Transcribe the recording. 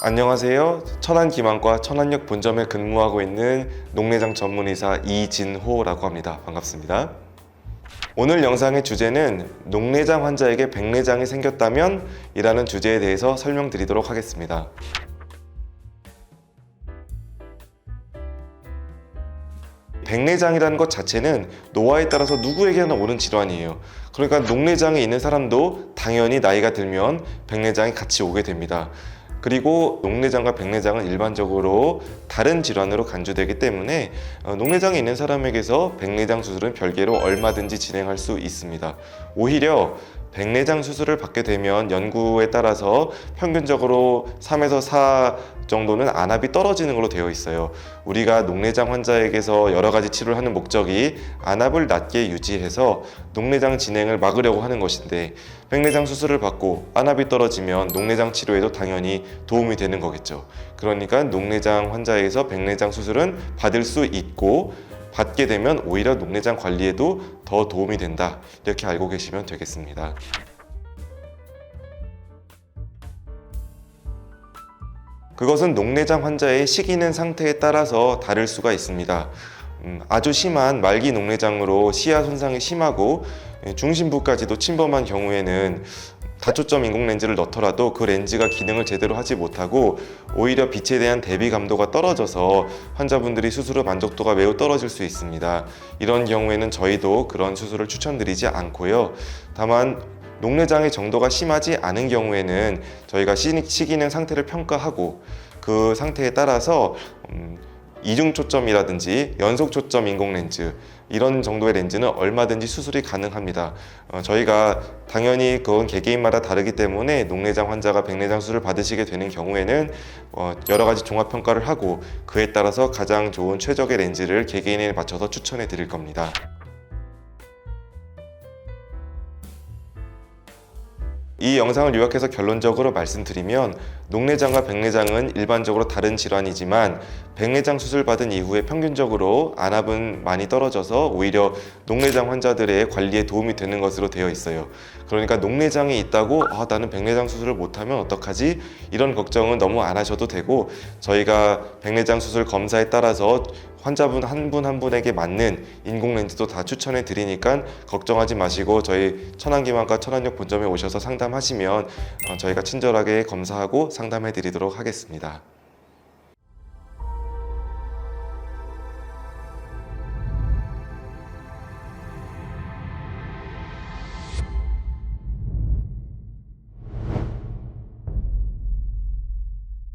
안녕하세요. 천안기망과 천안역 본점에 근무하고 있는 녹내장 전문의사 이진호라고 합니다. 반갑습니다. 오늘 영상의 주제는 녹내장 환자에게 백내장이 생겼다면 이라는 주제에 대해서 설명드리도록 하겠습니다. 백내장이라는 것 자체는 노화에 따라서 누구에게나 오는 질환이에요. 그러니까 녹내장이 있는 사람도 당연히 나이가 들면 백내장이 같이 오게 됩니다. 그리고 녹내장과 백내장은 일반적으로 다른 질환으로 간주되기 때문에 어, 녹내장이 있는 사람에게서 백내장 수술은 별개로 얼마든지 진행할 수 있습니다. 오히려 백내장 수술을 받게 되면 연구에 따라서 평균적으로 3에서 4 정도는 안압이 떨어지는 걸로 되어 있어요. 우리가 녹내장 환자에게서 여러 가지 치료를 하는 목적이 안압을 낮게 유지해서 녹내장 진행을 막으려고 하는 것인데 백내장 수술을 받고 안압이 떨어지면 녹내장 치료에도 당연히 도움이 되는 거겠죠. 그러니까 녹내장 환자에게서 백내장 수술은 받을 수 있고 받게 되면 오히려 녹내장 관리에도 더 도움이 된다. 이렇게 알고 계시면 되겠습니다. 그것은 녹내장 환자의 식이는 상태에 따라서 다를 수가 있습니다. 음, 아주 심한 말기 녹내장으로 시야 손상이 심하고 예, 중심부까지도 침범한 경우에는 다초점 인공 렌즈를 넣더라도 그 렌즈가 기능을 제대로 하지 못하고 오히려 빛에 대한 대비 감도가 떨어져서 환자분들이 수술 후 만족도가 매우 떨어질 수 있습니다. 이런 경우에는 저희도 그런 수술을 추천드리지 않고요. 다만 녹내장의 정도가 심하지 않은 경우에는 저희가 시- 시기능 상태를 평가하고 그 상태에 따라서 음, 이중 초점이라든지 연속 초점 인공 렌즈 이런 정도의 렌즈는 얼마든지 수술이 가능합니다. 어, 저희가 당연히 그건 개개인마다 다르기 때문에 녹내장 환자가 백내장 수술을 받으시게 되는 경우에는 어, 여러 가지 종합 평가를 하고 그에 따라서 가장 좋은 최적의 렌즈를 개개인에 맞춰서 추천해 드릴 겁니다. 이 영상을 요약해서 결론적으로 말씀드리면 녹내장과 백내장은 일반적으로 다른 질환이지만 백내장 수술 받은 이후에 평균적으로 안압은 많이 떨어져서 오히려 녹내장 환자들의 관리에 도움이 되는 것으로 되어 있어요. 그러니까 녹내장이 있다고 아, 나는 백내장 수술을 못하면 어떡하지? 이런 걱정은 너무 안 하셔도 되고 저희가 백내장 수술 검사에 따라서 환자분 한 분한 분에게 맞는 인공 렌즈도 다 추천해 드리니까 걱정하지 마시고 저희 천안기만과 천안역 본점에 오셔서 상담하시면 어, 저희가 친절하게 검사하고 상담해 드리도록 하겠습니다.